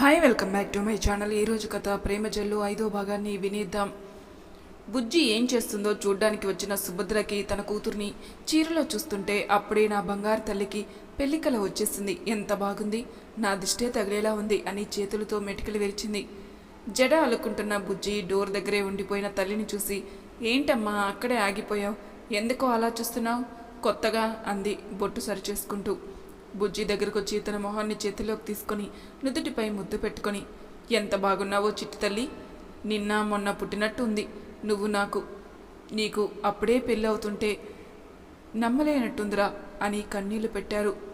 Hi welcome back to my channel. ఈరోజు కథ ప్రేమ జల్లు ఐదో భాగాన్ని వినేద్దాం. బుజ్జి ఏం చేస్తుందో చూడ్డానికి వచ్చిన సుభద్రకి తన కూతుర్ని చీరలో చూస్తుంటే అప్పుడే నా బంగారు తల్లికి పెళ్ళికల వచ్చేసింది. ఎంత బాగుంది? నా దిష్టే తగిలేలా ఉంది అని చేతులతో మెటికలు విరిచింది. జడ అలుకుంటున్న బుజ్జి డోర్ దగ్గరే ఉండిపోయిన తల్లిని చూసి ఏంటమ్మా అక్కడే ఆగిపోయావు? ఎందుకో అలా చూస్తున్నావు? కొత్తగా అంది బొట్టు సరిచేసుకుంటూ. బుజ్జి దగ్గరకు వచ్చి తన మొహాన్ని చేతిలోకి తీసుకొని నుదుటిపై ముద్దు పెట్టుకొని ఎంత బాగున్నావో చిట్టి తల్లి నిన్న మొన్న పుట్టినట్టు ఉంది. నువ్వు నాకు నీకు అప్పుడే పెళ్ళి అవుతుంటే నమ్మలేనట్టుందిరా అని కన్నీళ్ళు పెట్టారు.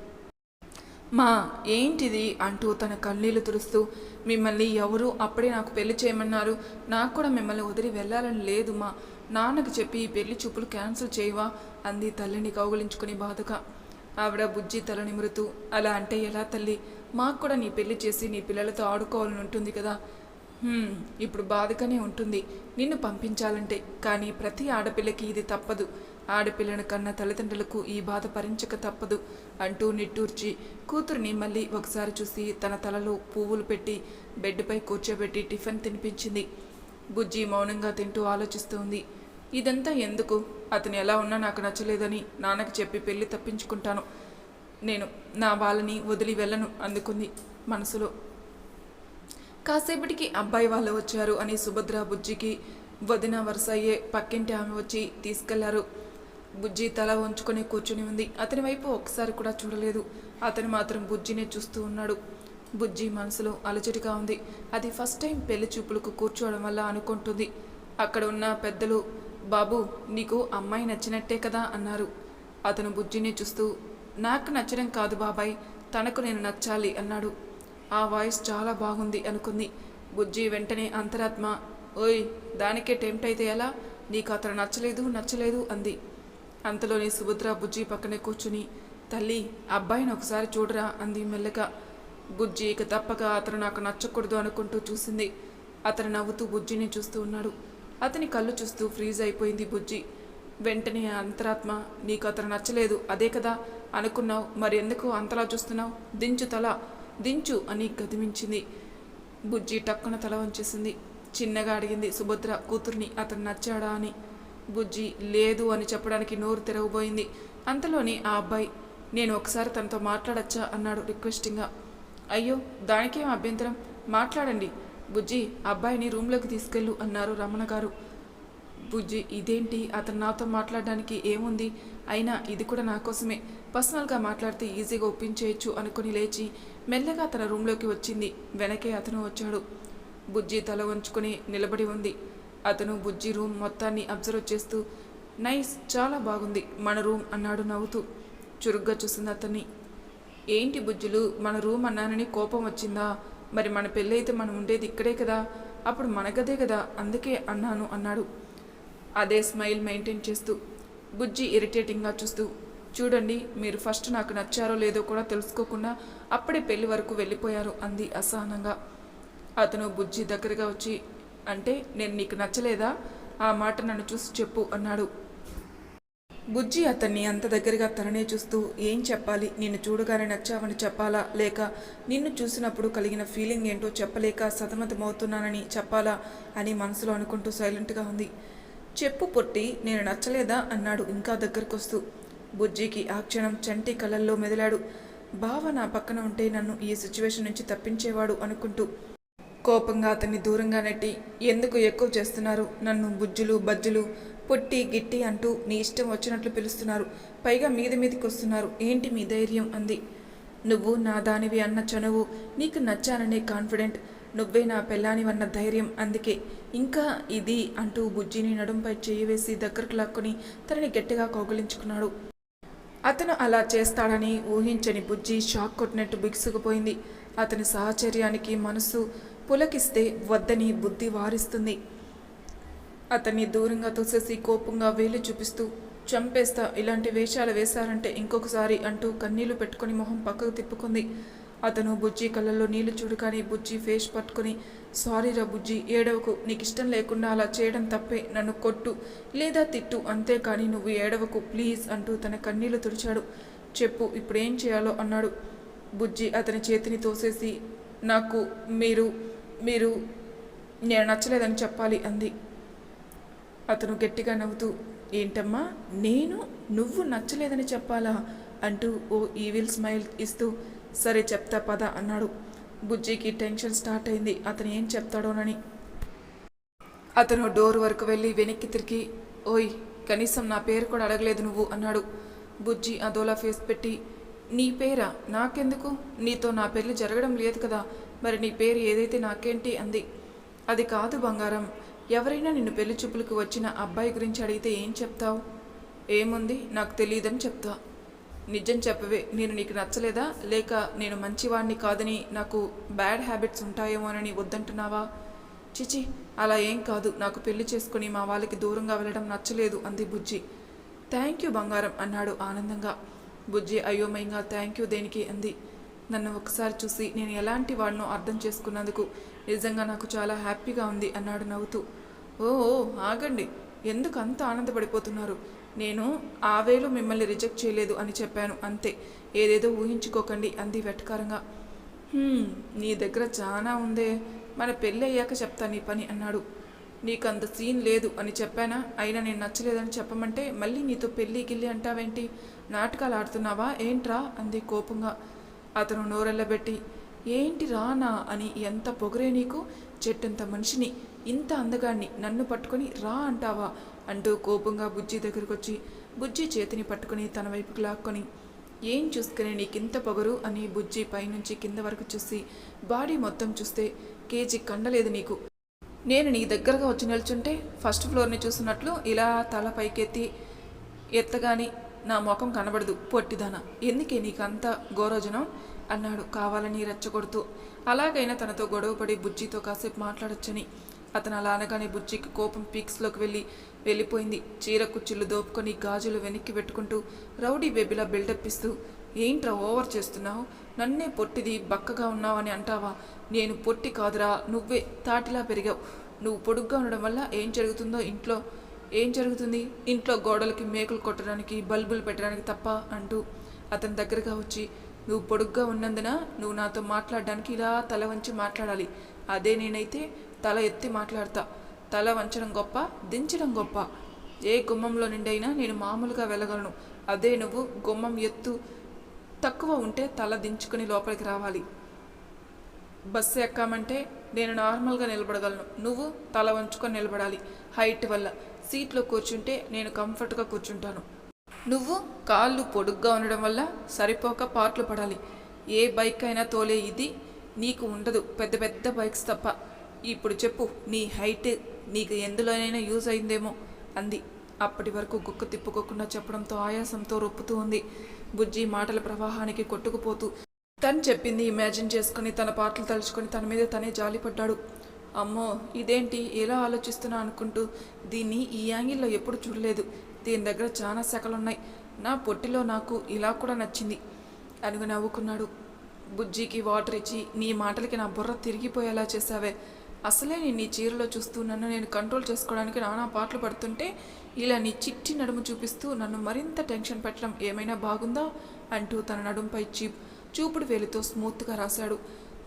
మా ఏంటిది? అంటూ తన కన్నీళ్ళు తుడుస్తూ మిమ్మల్ని ఎవరు అప్పుడే నాకు పెళ్ళి చేయమన్నారు. నాకు కూడా మిమ్మల్ని వదిలి వెళ్ళాలని లేదు మా. నాన్నకు చెప్పి ఈ పెళ్ళి చూపులు క్యాన్సిల్ చేయవా? అంది తల్లిని కౌగులించుకుని బాధగా. ఆవిడ బుజ్జి తల నిమురుతూ అలా అంటే ఎలా తల్లి? మాకు కూడా నీ పెళ్ళి చేసి నీ పిల్లలతో ఆడుకోవాలని ఉంటుంది కదా. ఇప్పుడు బాధగానే ఉంటుంది. నిన్ను పంపించాలంటే. కానీ ప్రతి ఆడపిల్లకి ఇది తప్పదు. ఆడపిల్లను కన్న తల్లిదండ్రులకు ఈ బాధ భరించక తప్పదు అంటూ నిట్టూర్చి కూతురిని మళ్ళీ ఒకసారి చూసి తన తలలో పువ్వులు పెట్టి బెడ్పై కూర్చోబెట్టి టిఫిన్ తినిపించింది. బుజ్జి మౌనంగా తింటూ ఆలోచిస్తోంది. ఇదంతా ఎందుకు? అతను ఎలా ఉన్నా నాకు నచ్చలేదని నాన్నకి చెప్పి పెళ్ళి తప్పించుకుంటాను. నేను నా వాళ్ళని వదిలి వెళ్ళను అందుకుంది మనసులో. కాసేపటికి అబ్బాయి వాళ్ళు వచ్చారు అని సుభద్ర బుజ్జికి వదిన వరుస అయ్యే పక్కింటి ఆమె వచ్చి తీసుకెళ్ళారు. బుజ్జి తల వంచుకొని కూర్చుని ఉంది. అతని వైపు ఒకసారి కూడా చూడలేదు. అతను మాత్రం బుజ్జినే చూస్తూ ఉన్నాడు. బుజ్జి మనసులో అలజడిగా ఉంది. అది ఫస్ట్ టైం పెళ్ళి చూపులకు కూర్చోవడం వల్ల అనుకుంటుంది. అక్కడ ఉన్న పెద్దలు బాబు నీకు అమ్మాయి నచ్చినట్టే కదా అన్నారు. అతను బుజ్జిని చూస్తూ నాకు నచ్చడం కాదు బాబాయ్ తనకు నేను నచ్చాలి అన్నాడు. ఆ వాయిస్ చాలా బాగుంది అనుకుంది. బుజ్జి వెంటనే అంతరాత్మ ఓయ్ దానికే టెంప్ట్ అయితే ఎలా? నీకు అతను నచ్చలేదు నచ్చలేదు అంది. అంతలోని సుభద్ర బుజ్జి పక్కనే కూర్చుని తల్లి అబ్బాయిని ఒకసారి చూడరా అంది మెల్లగా. బుజ్జి ఇక తప్పక అతను నాకు నచ్చకూడదు అనుకుంటూ చూసింది. అతను నవ్వుతూ బుజ్జిని చూస్తూ ఉన్నాడు. అతని కళ్ళు చూస్తూ ఫ్రీజ్ అయిపోయింది బుజ్జి. వెంటనే అంతరాత్మ నీకు అతను నచ్చలేదు అదే కదా అనుకున్నావు మరి ఎందుకు అంతలా చూస్తున్నావు? దించు తల దించు అని గదిమించింది బుజ్జి టక్కున తల వంచేసింది. చిన్నగా అడిగింది సుభద్ర కూతుర్ని అతను నచ్చాడా అని. బుజ్జి లేదు అని చెప్పడానికి నోరు తెరవబోయింది. అంతలోని ఆ అబ్బాయి నేను ఒకసారి తనతో మాట్లాడచ్చా? అన్నాడు రిక్వెస్టింగ్గా. అయ్యో దానికేం అభ్యంతరం? మాట్లాడండి. బుజ్జి అబ్బాయిని రూమ్లోకి తీసుకెళ్ళు అన్నారు రమణ గారు. బుజ్జి ఇదేంటి? అతను నాతో మాట్లాడడానికి ఏముంది? అయినా ఇది కూడా నా కోసమే. పర్సనల్గా మాట్లాడితే ఈజీగా ఒప్పించేయచ్చు అనుకుని లేచి మెల్లగా తన రూమ్లోకి వచ్చింది. వెనకే అతను వచ్చాడు. బుజ్జి తల వంచుకుని నిలబడి ఉంది. అతను బుజ్జి రూమ్ మొత్తాన్ని అబ్జర్వ్ చేస్తూ నైస్ చాలా బాగుంది. మన రూమ్ అన్నాడు నవ్వుతూ. చురుగ్గా చూసింది అతన్ని. ఏంటి బుజ్జులు? మన రూమ్ అన్నానని కోపం వచ్చిందా? మరి మన పెళ్ళైతే మనం ఉండేది ఇక్కడే కదా? అప్పుడు మనకదే కదా? అందుకే అన్నాను అన్నాడు. అదే స్మైల్ మెయింటైన్ చేస్తూ బుజ్జి ఇరిటేటింగ్గా చూస్తూ చూడండి మీరు ఫస్ట్ నాకు నచ్చారో లేదో కూడా తెలుసుకోకుండా అప్పుడే పెళ్ళి వరకు వెళ్ళిపోయారు అంది అసహనంగా. అతను బుజ్జి దగ్గరగా వచ్చి అంటే నేను నీకు నచ్చలేదా? ఆ మాట నన్ను చూసి చెప్పు అన్నాడు. బుజ్జి అతన్ని అంత దగ్గరగా తననే చూస్తూ ఏం చెప్పాలి? నిన్ను చూడగానే నచ్చావని చెప్పాలా? లేక నిన్ను చూసినప్పుడు కలిగిన ఫీలింగ్ ఏంటో చెప్పలేక సతమతమవుతున్నానని చెప్పాలా? అని మనసులో అనుకుంటూ సైలెంట్గా ఉంది. చెప్పు పొట్టి నేను నచ్చలేదా? అన్నాడు ఇంకా దగ్గరకొస్తూ. బుజ్జికి ఆ క్షణం చంటి కళ్ళల్లో మెదిలాడు. బావ నా పక్కన ఉంటే నన్ను ఈ సిచ్యువేషన్ నుంచి తప్పించేవాడు అనుకుంటూ కోపంగా అతన్ని దూరంగా నెట్టి ఎందుకు ఎక్కువ చేస్తున్నారు? నన్ను బుజ్జులు బజ్జులు పొట్టి గిట్టి అంటూ నీ ఇష్టం వచ్చినట్లు పిలుస్తున్నారు. పైగా మీది మీదికి వస్తున్నారు ఏంటి మీ ధైర్యం? అంది. నువ్వు నా దానివి అన్న చనువు నీకు నచ్చాననే కాన్ఫిడెంట్. నువ్వే నా పెళ్ళానివన్న ధైర్యం అందుకే. ఇంకా ఇది అంటూ బుజ్జిని నడుంపై చేయి వేసి దగ్గరకు లాక్కొని తనని గట్టిగా కౌగిలించుకున్నాడు. అతను అలా చేస్తాడని ఊహించని బుజ్జి షాక్ కొట్టినట్టు బిగుసుకుపోయింది. అతని సాహచర్యానికి మనసు పులకిస్తే వద్దని బుద్ధి వారిస్తుంది. అతన్ని దూరంగా తోసేసి కోపంగా వేలు చూపిస్తూ చంపేస్తా ఇలాంటి వేషాలు వేశారంటే ఇంకొకసారి అంటూ కన్నీళ్ళు పెట్టుకొని మొహం పక్కకు తిప్పుకుంది. అతను బుజ్జి కళ్ళల్లో నీళ్ళు చూడగానే బుజ్జి ఫేస్ పట్టుకొని సారీరా బుజ్జి ఏడవకు నీకు ఇష్టం లేకుండా అలా చేయడం తప్పే నన్ను కొట్టు లేదా తిట్టు అంతేకాని నువ్వు ఏడవకు ప్లీజ్ అంటూ తన కన్నీళ్ళు తుడిచాడు. చెప్పు ఇప్పుడేం చేయాలో అన్నాడు. బుజ్జి అతని చేతిని తోసేసి నాకు మీరు మీరు నేను నచ్చలేదని చెప్పాలి అంది. అతను గట్టిగా నవ్వుతూ ఏంటమ్మా నేను నువ్వు నచ్చలేదని చెప్పాలా? అంటూ ఓ ఈవిల్ స్మైల్ ఇస్తూ సరే చెప్తా పద అన్నాడు. బుజ్జికి టెన్షన్ స్టార్ట్ అయింది అతను ఏం చెప్తాడోనని. అతను డోర్ వరకు వెళ్ళి వెనక్కి తిరిగి ఓయ్ కనీసం నా పేరు కూడా అడగలేదు నువ్వు అన్నాడు. బుజ్జి అదోలా ఫేస్ పెట్టి నీ పేరా? నాకెందుకు? నీతో నా పెళ్ళి జరగడం లేదు కదా మరి నీ పేరు ఏదైతే నాకేంటి? అంది. అది కాదు బంగారం. ఎవరైనా నిన్ను పెళ్ళి చూపులకు వచ్చిన అబ్బాయి గురించి అడిగితే ఏం చెప్తావు? ఏముంది? నాకు తెలియదని చెప్తా. నిజం చెప్పవే నేను నీకు నచ్చలేదా? లేక నేను మంచివాణ్ణి కాదని నాకు బ్యాడ్ హ్యాబిట్స్ ఉంటాయేమోనని వద్దంటున్నావా? చిచి అలా ఏం కాదు. నాకు పెళ్ళి చేసుకుని మా వాళ్ళకి దూరంగా వెళ్ళడం నచ్చలేదు అంది బుజ్జి. థ్యాంక్ యూ బంగారం అన్నాడు ఆనందంగా. బుజ్జి అయోమయంగా థ్యాంక్ యూ దేనికి అంది. నన్ను ఒకసారి చూసి నేను ఎలాంటి వాడినో అర్థం చేసుకున్నందుకు నిజంగా నాకు చాలా హ్యాపీగా ఉంది అన్నాడు నవ్వుతూ. ఓ ఆగండి. ఎందుకు అంత ఆనందపడిపోతున్నారు? నేను ఆవేలు మిమ్మల్ని రిజెక్ట్ చేయలేదు అని చెప్పాను అంతే. ఏదేదో ఊహించుకోకండి అంది వెటకారంగా. నీ దగ్గర చాలా ఉందే. మన పెళ్ళి అయ్యాక చెప్తా నీ పని అన్నాడు. నీకు అంత సీన్ లేదు అని చెప్పానా? అయినా నేను నచ్చలేదని చెప్పమంటే మళ్ళీ నీతో పెళ్ళి గిల్లి అంటావేంటి? నాటకాలు ఆడుతున్నావా? ఏంట్రా? అంది కోపంగా. అతను నోరెళ్ళబెట్టి ఏంటి రానా అని ఎంత పొగరే నీకు? చెట్టంత మనిషిని. ఇంత అందగాన్ని నన్ను పట్టుకొని రా అంటావా అంటూ కోపంగా బుజ్జి దగ్గరకు వచ్చి బుజ్జి చేతిని పట్టుకొని తన వైపుకు లాక్కొని ఏం చూసుకునే నీకింత పొగరు అని బుజ్జి పైనుంచి కింద వరకు చూసి బాడీ మొత్తం చూస్తే కేజీ కండలేదు నీకు. నేను నీ దగ్గరగా వచ్చి నిల్చుంటే ఫస్ట్ ఫ్లోర్ని చూసినట్లు ఇలా తల పైకెత్తి ఎత్తగాని నా ముఖం కనబడదు పొట్టిదాన. ఎందుకే నీకంత గోరోజనం? అన్నాడు కావాలని రెచ్చగొడుతూ. అలాగైనా తనతో గొడవపడి బుజ్జితో కాసేపు మాట్లాడొచ్చని అతను అలా అనగానే బుజ్జికి కోపం పీక్స్లోకి వెళ్ళి వెళ్ళిపోయింది. చీర కుచ్చిళ్ళు దోపుకొని గాజులు వెనక్కి పెట్టుకుంటూ రౌడీ బేబీలా బిల్డప్ ఇస్తూ ఏంట్రా ఓవర్ చేస్తున్నావు? నన్నే పొట్టిది బక్కగా ఉన్నావు అని అంటావా? నేను పొట్టి కాదురా నువ్వే తాటిలా పెరిగావు. నువ్వు పొడుగ్గా ఉండడం వల్ల ఏం జరుగుతుందో ఇంట్లో ఏం జరుగుతుంది? ఇంట్లో గోడలకి మేకులు కొట్టడానికి బల్బులు పెట్టడానికి తప్ప అంటూ అతని దగ్గరగా వచ్చి నువ్వు పొడుగ్గా ఉన్నందున నువ్వు నాతో మాట్లాడడానికి ఇలా తల వంచి మాట్లాడాలి. అదే నేనైతే తల ఎత్తి మాట్లాడతా. తల వంచడం గొప్ప దించడం గొప్ప. ఏ గుమ్మంలో నిండైనా నేను మామూలుగా వెళ్ళగలను. అదే నువ్వు గుమ్మం ఎత్తు తక్కువ ఉంటే తల దించుకుని లోపలికి రావాలి. బస్సు ఎక్కామంటే నేను నార్మల్గా నిలబడగలను. నువ్వు తల వంచుకొని నిలబడాలి. హైట్ వల్ల. సీట్లో కూర్చుంటే నేను కంఫర్ట్గా కూర్చుంటాను. నువ్వు కాళ్ళు పొడుగ్గా ఉండడం వల్ల సరిపోక పార్ట్లు పడాలి. ఏ బైక్ అయినా తోలే ఇది. నీకు ఉండదు. పెద్ద పెద్ద బైక్స్ తప్ప. ఇప్పుడు చెప్పు నీ హైట్ నీకు ఎందులోనైనా యూజ్ అయిందేమో అంది. అప్పటి వరకు గుక్క తిప్పుకోకుండా చెప్పడంతో ఆయాసంతో రొప్పుతూ ఉంది. బుజ్జి మాటల ప్రవాహానికి కొట్టుకుపోతూ తను చెప్పింది ఇమాజిన్ చేసుకుని తన పాటలు తలుచుకొని తన మీద తనే జాలిపడ్డాడు. అమ్మో ఇదేంటి? ఎలా ఆలోచిస్తున్నా అనుకుంటూ దీన్ని ఈ యాంగిల్లో ఎప్పుడు చూడలేదు. దీని దగ్గర చాలా శకలున్నాయి నా పొట్టిలో నాకు ఇలా కూడా నచ్చింది అనుగు నవ్వుకున్నాడు. బుజ్జికి వాటర్ ఇచ్చి నీ మాటలకి నా బుర్ర తిరిగిపోయేలా చేశావే. అసలే నేను నీ చీరలో చూస్తూ నన్ను నేను కంట్రోల్ చేసుకోవడానికి నానా పాటలు పడుతుంటే ఇలా నీ చిట్టి నడుము చూపిస్తూ నన్ను మరింత టెన్షన్ పెట్టడం ఏమైనా బాగుందా? అంటూ తన నడుంపై చీప్ చూపుడు వేలితో స్మూత్గా రాశాడు.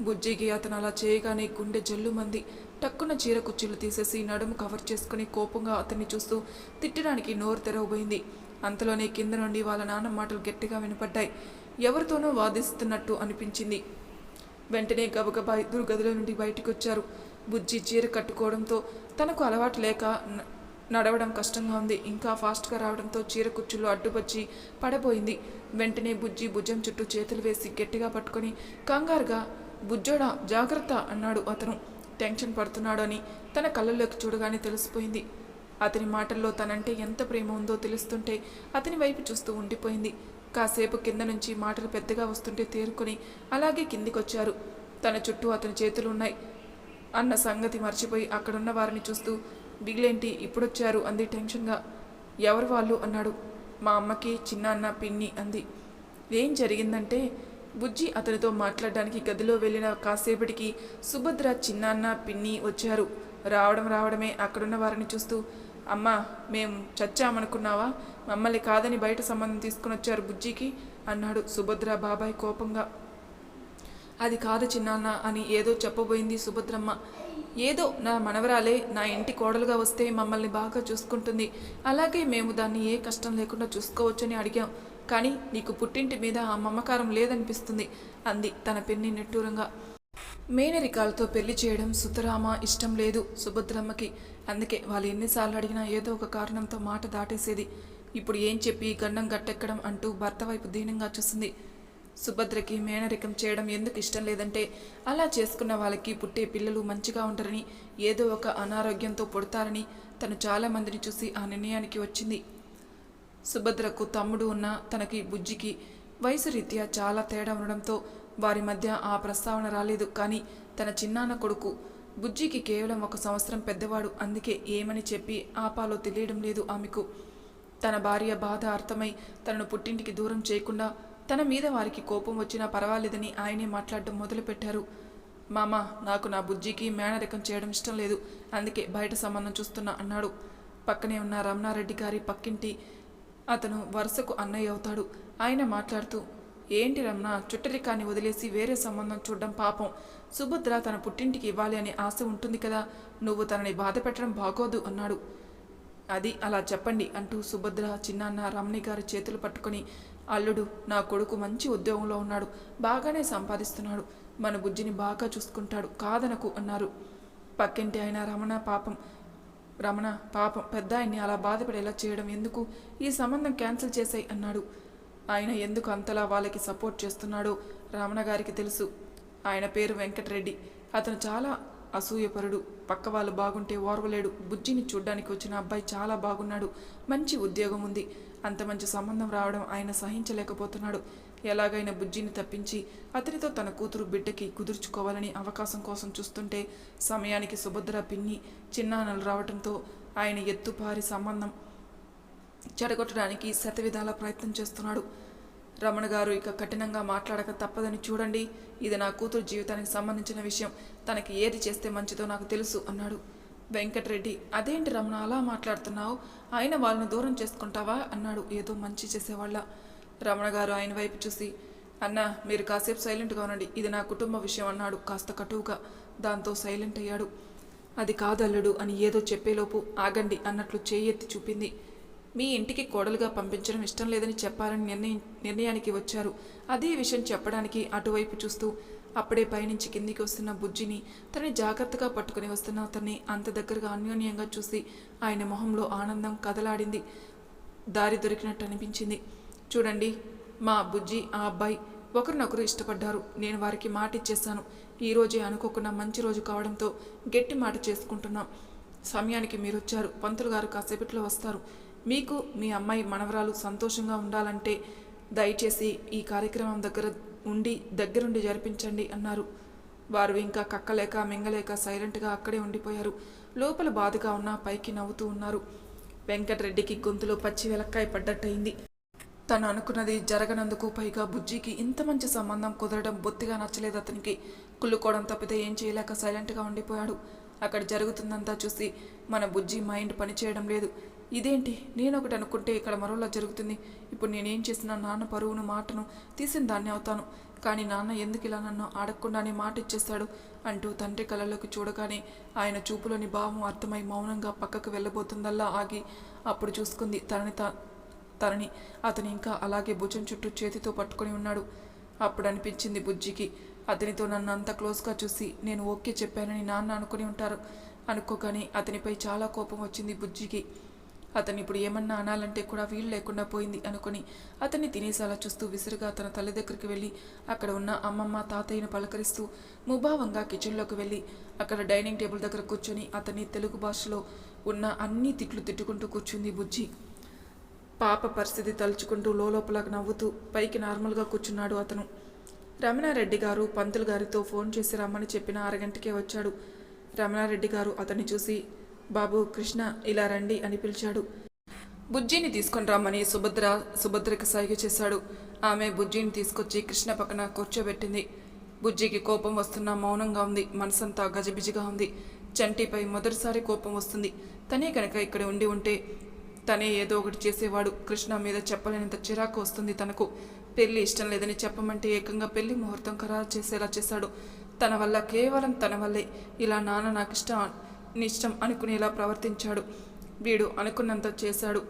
బుజ్జికి అతను అలా చేయగానే గుండె జల్లుమంది. టక్కున చీర కుచ్చులు తీసేసి నడుము కవర్ చేసుకుని కోపంగా అతన్ని చూస్తూ తిట్టడానికి నోరు తెరవబోయింది. అంతలోనే కింద నుండి వాళ్ళ నాన్న మాటలు గట్టిగా వినపడ్డాయి. ఎవరితోనో వాదిస్తున్నట్టు అనిపించింది. వెంటనే గబగబా ఇద్దరు గదిలో నుండి బయటకొచ్చారు. బుజ్జి చీర కట్టుకోవడంతో తనకు అలవాటు లేక న- నడవడం కష్టంగా ఉంది. ఇంకా ఫాస్ట్గా రావడంతో చీర కుచ్చులు అడ్డుపచ్చి పడబోయింది. వెంటనే బుజ్జి భుజం చుట్టూ చేతులు వేసి గట్టిగా పట్టుకొని కంగారుగా బుజ్జోడా జాగ్రత్త అన్నాడు అతను. టెన్షన్ పడుతున్నాడు అని తన కళ్ళల్లోకి చూడగానే తెలిసిపోయింది. అతని మాటల్లో తనంటే ఎంత ప్రేమ ఉందో తెలుస్తుంటే అతని వైపు చూస్తూ ఉండిపోయింది. కాసేపు కింద నుంచి మాటలు పెద్దగా వస్తుంటే తేరుకొని అలాగే కిందికొచ్చారు. తన చుట్టూ అతని చేతులు ఉన్నాయి అన్న సంగతి మర్చిపోయి అక్కడున్న వారిని చూస్తూ బిగిలేంటి ఇప్పుడొచ్చారు అంది టెన్షన్గా. ఎవరు వాళ్ళు? అన్నాడు. మా అమ్మకి చిన్న అన్న పిన్ని అంది. ఏం జరిగిందంటే బుజ్జి అతనితో మాట్లాడడానికి గదిలో వెళ్ళిన కాసేపటికి సుభద్ర చిన్నాన్న పిన్ని వచ్చారు. రావడం రావడమే అక్కడున్న వారిని చూస్తూ అమ్మా మేము చచ్చామనుకున్నావా? మమ్మల్ని కాదని బయట సంబంధం తీసుకుని వచ్చారు బుజ్జికి అన్నాడు సుభద్ర బాబాయ్ కోపంగా. అది కాదు చిన్నాన్న అని ఏదో చెప్పబోయింది సుభద్రమ్మ. ఏదో నా మనవరాలే నా ఇంటి కోడలుగా వస్తే మమ్మల్ని బాగా చూసుకుంటుంది. అలాగే మేము దాన్ని ఏ కష్టం లేకుండా చూసుకోవచ్చని అడిగాం. కానీ నీకు పుట్టింటి మీద ఆ మమకారం లేదనిపిస్తుంది అంది తన పెన్ని నిట్టూరంగా. మేనరికాలతో పెళ్ళి చేయడం సుతరామ ఇష్టం లేదు సుభద్రమ్మకి. అందుకే వాళ్ళు ఎన్నిసార్లు అడిగినా ఏదో ఒక కారణంతో మాట దాటేసేది. ఇప్పుడు ఏం చెప్పి గండం గట్టెక్కడం అంటూ భర్త వైపు దీనంగా చూసింది. సుభద్రకి మేనరికం చేయడం ఎందుకు ఇష్టం లేదంటే అలా చేసుకున్న వాళ్ళకి పుట్టే పిల్లలు మంచిగా ఉంటారని ఏదో ఒక అనారోగ్యంతో పుడతారని తను చాలామందిని చూసి ఆ నిర్ణయానికి వచ్చింది. సుభద్రకు తమ్ముడు ఉన్న తనకి బుజ్జికి వయసు రీత్యా చాలా తేడా ఉండడంతో వారి మధ్య ఆ ప్రస్తావన రాలేదు. కానీ తన చిన్నాన్న కొడుకు బుజ్జికి కేవలం ఒక సంవత్సరం పెద్దవాడు. అందుకే ఏమని చెప్పి ఆపాలో తెలియడం లేదు ఆమెకు. తన భార్య బాధ అర్థమై తనను పుట్టింటికి దూరం చేయకుండా తన మీద వారికి కోపం వచ్చినా పర్వాలేదని ఆయనే మాట్లాడడం మొదలుపెట్టారు. మామ నాకు నా బుజ్జికి మేనరికం చేయడం ఇష్టం లేదు. అందుకే బయట సంబంధం చూస్తున్నా అన్నాడు. పక్కనే ఉన్న రమణారెడ్డి గారి పక్కింటి అతను వరుసకు అన్నయ్య అవుతాడు. ఆయన మాట్లాడుతూ ఏంటి రమణ? చుట్టరికాన్ని వదిలేసి వేరే సంబంధం చూడడం పాపం. సుభద్ర తన పుట్టింటికి ఇవ్వాలి అనే ఆశ ఉంటుంది కదా. నువ్వు తనని బాధ పెట్టడం బాగోదు అన్నాడు. అది అలా చెప్పండి అంటూ సుభద్ర చిన్నాన్న రమణి గారి చేతులు పట్టుకొని అల్లుడు నా కొడుకు మంచి ఉద్యోగంలో ఉన్నాడు. బాగానే సంపాదిస్తున్నాడు. మన బుజ్జిని బాగా చూసుకుంటాడు. కాదనకు అన్నారు. పక్కింటి ఆయన రమణ పాపం. రమణ పాపం. పెద్ద ఆయన్ని అలా బాధపడేలా చేయడం ఎందుకు? ఈ సంబంధం క్యాన్సిల్ చేసాయి అన్నాడు. ఆయన ఎందుకు అంతలా వాళ్ళకి సపోర్ట్ చేస్తున్నాడో రమణ గారికి తెలుసు. ఆయన పేరు వెంకటరెడ్డి. అతను చాలా అసూయపరుడు. పక్క వాళ్ళు బాగుంటే ఓర్వలేడు. బుజ్జిని చూడ్డానికి వచ్చిన అబ్బాయి చాలా బాగున్నాడు. మంచి ఉద్యోగం ఉంది. అంత మంచి సంబంధం రావడం ఆయన సహించలేకపోతున్నాడు. ఎలాగైనా బుజ్జిని తప్పించి అతనితో తన కూతురు బిడ్డకి కుదుర్చుకోవాలని అవకాశం కోసం చూస్తుంటే సమయానికి సుభద్ర పిన్ని చిన్నాన్నలు రావడంతో ఆయన ఎత్తుపారి సంబంధం చెడగొట్టడానికి శతవిధాల ప్రయత్నం చేస్తున్నాడు. రమణ గారు ఇక కఠినంగా మాట్లాడక తప్పదని చూడండి. ఇది నా కూతురు జీవితానికి సంబంధించిన విషయం. తనకి ఏది చేస్తే మంచిదో నాకు తెలుసు అన్నాడు. వెంకటరెడ్డి అదేంటి రమణ అలా మాట్లాడుతున్నావు? ఆయన వాళ్ళని దూరం చేసుకుంటావా? అన్నాడు ఏదో మంచి చేసేవాళ్ళ. రమణ గారు ఆయన వైపు చూసి అన్న మీరు కాసేపు సైలెంట్గా ఉండండి. ఇది నా కుటుంబ విషయం అన్నాడు కాస్త కటువుగా. దాంతో సైలెంట్ అయ్యాడు. అది కాదల్లుడు అని ఏదో చెప్పేలోపు ఆగండి అన్నట్లు చేయెత్తి చూపింది. మీ ఇంటికి కోడలుగా పంపించడం ఇష్టం లేదని చెప్పాలని నిర్ణయం నిర్ణయానికి వచ్చారు. అదే విషయం చెప్పడానికి అటువైపు చూస్తూ అప్పుడే పైనుంచి కిందికి వస్తున్న బుజ్జిని తనని జాగ్రత్తగా పట్టుకుని వస్తున్న అతన్ని అంత దగ్గరగా అన్యోన్యంగా చూసి ఆయన మొహంలో ఆనందం కదలాడింది. దారి దొరికినట్టు అనిపించింది. చూడండి మా బుజ్జి ఆ అబ్బాయి ఒకరినొకరు ఇష్టపడ్డారు. నేను వారికి మాట ఇచ్చేశాను. ఈరోజే అనుకోకుండా మంచి రోజు కావడంతో గట్టి మాట చేసుకుంటున్నాం. సమయానికి మీరు వచ్చారు పంతులు గారు కాసేపట్లో వస్తారు. మీకు మీ అమ్మాయి మనవరాలు సంతోషంగా ఉండాలంటే దయచేసి ఈ కార్యక్రమం దగ్గర ఉండి దగ్గరుండి జరిపించండి అన్నారు. వారు ఇంకా కక్కలేక మింగలేక సైలెంట్గా అక్కడే ఉండిపోయారు. లోపల బాధగా ఉన్న పైకి నవ్వుతూ ఉన్నారు. వెంకటరెడ్డికి గొంతులో పచ్చి వెలక్కాయ పడ్డట్టయింది. తను అనుకున్నది జరగనందుకు పైగా బుజ్జికి ఇంత మంచి సంబంధం కుదరడం బొత్తిగా నచ్చలేదు అతనికి. కుళ్ళుకోవడం తప్పితే ఏం చేయలేక సైలెంట్గా ఉండిపోయాడు. అక్కడ జరుగుతుందంతా చూసి మన బుజ్జి మైండ్ పనిచేయడం లేదు. ఇదేంటి? నేను ఒకటి అనుకుంటే ఇక్కడ మరోలా జరుగుతుంది. ఇప్పుడు నేనేం చేసినా నాన్న పరువును మాటను తీసిన దాన్ని అవుతాను. కానీ నాన్న ఎందుకు ఇలా నన్ను అడగకుండానే మాట ఇచ్చేస్తాడు? అంటూ తండ్రి కళ్ళలోకి చూడగానే ఆయన చూపులోని భావం అర్థమై మౌనంగా పక్కకు వెళ్ళబోతుందల్లా ఆగి అప్పుడు చూసుకుంది తనని తనని. అతను ఇంకా అలాగే భుజం చుట్టూ చేతితో పట్టుకొని ఉన్నాడు. అప్పుడు అనిపించింది బుజ్జికి. అతనితో నన్ను అంత క్లోజ్గా చూసి నేను ఓకే చెప్పానని నాన్న అనుకుని ఉంటారు. అనుకోగానే అతనిపై చాలా కోపం వచ్చింది బుజ్జికి. అతను ఇప్పుడు ఏమన్నా అనాలంటే కూడా వీలు లేకుండా పోయింది అనుకుని అతన్ని తినేసేలా చూస్తూ విసురుగా తన తల్లి దగ్గరికి వెళ్ళి అక్కడ ఉన్న అమ్మమ్మ తాతయ్యను పలకరిస్తూ ముభావంగా కిచెన్లోకి వెళ్ళి అక్కడ డైనింగ్ టేబుల్ దగ్గర కూర్చొని అతన్ని తెలుగు భాషలో ఉన్న అన్ని తిట్లు తిట్టుకుంటూ కూర్చుంది బుజ్జి. పాప పరిస్థితి తలుచుకుంటూ లోపల నవ్వుతూ పైకి నార్మల్గా కూర్చున్నాడు అతను. రమణారెడ్డి గారు పంతులు గారితో ఫోన్ చేసి రమ్మని చెప్పిన అరగంటకే వచ్చాడు. రమణారెడ్డి గారు అతన్ని చూసి బాబు కృష్ణ ఇలా రండి అని పిలిచాడు. బుజ్జిని తీసుకొని రమ్మని సుభద్ర సుభద్రకి సైగ చేశాడు. ఆమె బుజ్జిని తీసుకొచ్చి కృష్ణ పక్కన కూర్చోబెట్టింది. బుజ్జికి కోపం వస్తున్నా మౌనంగా ఉంది. మనసంతా గజిబిజిగా ఉంది. చంటిపై మొదటిసారి కోపం వస్తుంది. తనే కనుక ఇక్కడ ఉండి ఉంటే తనే ఏదో ఒకటి చేసేవాడు. కృష్ణ మీద చెప్పలేనంత చిరాకు వస్తుంది తనకు. పెళ్ళి ఇష్టం లేదని చెప్పమంటే ఏకంగా పెళ్ళి ముహూర్తం ఖరారు చేసేలా చేశాడు. తన వల్ల కేవలం తన వల్లే. ఇలా నాన్న నాకు ఇష్టం నిష్టం అనుకునేలా ప్రవర్తించాడు. వీడు అనుకున్నంత చేశాడు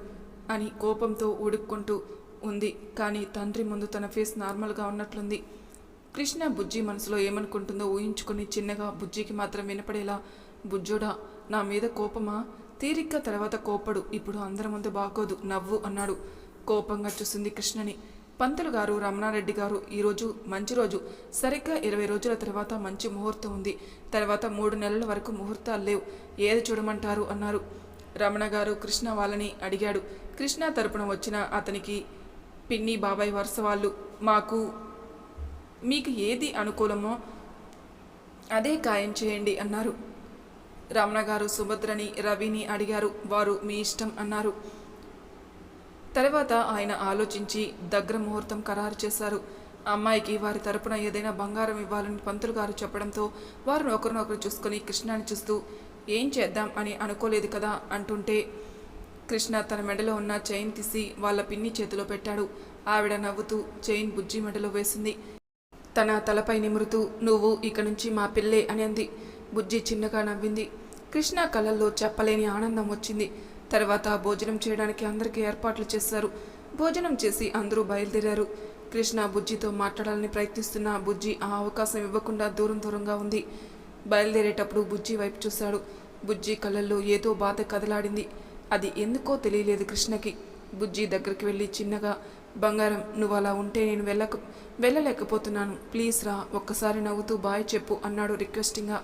అని కోపంతో ఉడుక్కుంటూ ఉంది. కానీ తండ్రి ముందు తన ఫేస్ నార్మల్గా ఉన్నట్లుంది. కృష్ణ బుజ్జి మనసులో ఏమనుకుంటుందో ఊహించుకుని చిన్నగా బుజ్జికి మాత్రం వినపడేలా బుజ్జోడా నా మీద కోపమా? తీరిక తర్వాత కోపడు ఇప్పుడు అందరి ముందు బాగోదు. నవ్వు అన్నాడు కోపంగా చూసింది కృష్ణని. పంతులు గారు రమణారెడ్డి గారు ఈరోజు మంచి రోజు. సరిగ్గా ఇరవై రోజుల తర్వాత మంచి ముహూర్తం ఉంది. తర్వాత మూడు నెలల వరకు ముహూర్తాలు లేవు. ఏది చూడమంటారు అన్నారు. రమణ గారు కృష్ణ వాళ్ళని అడిగాడు. కృష్ణ తరపున వచ్చిన అతనికి పిన్ని బాబాయ్ వరుస వాళ్ళు మాకు మీకు ఏది అనుకూలమో అదే ఖాయం చేయండి అన్నారు. రమణ గారు సుభద్రని రవిని అడిగారు. వారు మీ ఇష్టం అన్నారు. తర్వాత ఆయన ఆలోచించి దగ్గర ముహూర్తం ఖరారు చేశారు. అమ్మాయికి వారి తరపున ఏదైనా బంగారం ఇవ్వాలని పంతులు గారు చెప్పడంతో వారు ఒకరినొకరు చూసుకొని కృష్ణాని చూస్తూ ఏం చేద్దాం అని అనుకోలేదు కదా అంటుంటే కృష్ణ తన మెడలో ఉన్న చైన్ తీసి వాళ్ళ పిన్ని చేతిలో పెట్టాడు. ఆవిడ నవ్వుతూ చైన్ బుజ్జి మెడలో వేసింది. తన తలపై నిమురుతూ నువ్వు ఇక నుంచి మా పిల్లే అని అంది. బుజ్జి చిన్నగా నవ్వింది. కృష్ణ కళ్ళల్లో చెప్పలేని ఆనందం వచ్చింది. తర్వాత భోజనం చేయడానికి అందరికీ ఏర్పాట్లు చేశారు. భోజనం చేసి అందరూ బయలుదేరారు. కృష్ణ బుజ్జితో మాట్లాడాలని ప్రయత్నిస్తున్న బుజ్జి ఆ అవకాశం ఇవ్వకుండా దూరం దూరంగా ఉంది. బయలుదేరేటప్పుడు బుజ్జి వైపు చూశాడు. బుజ్జి కళ్ళల్లో ఏదో బాధ కదలాడింది. అది ఎందుకో తెలియలేదు కృష్ణకి. బుజ్జి దగ్గరికి వెళ్ళి చిన్నగా బంగారం నువ్వు అలా ఉంటే నేను వెళ్ళక వెళ్ళలేకపోతున్నాను. ప్లీజ్ రా ఒక్కసారి నవ్వుతూ బాయ్ చెప్పు అన్నాడు రిక్వెస్టింగ్గా.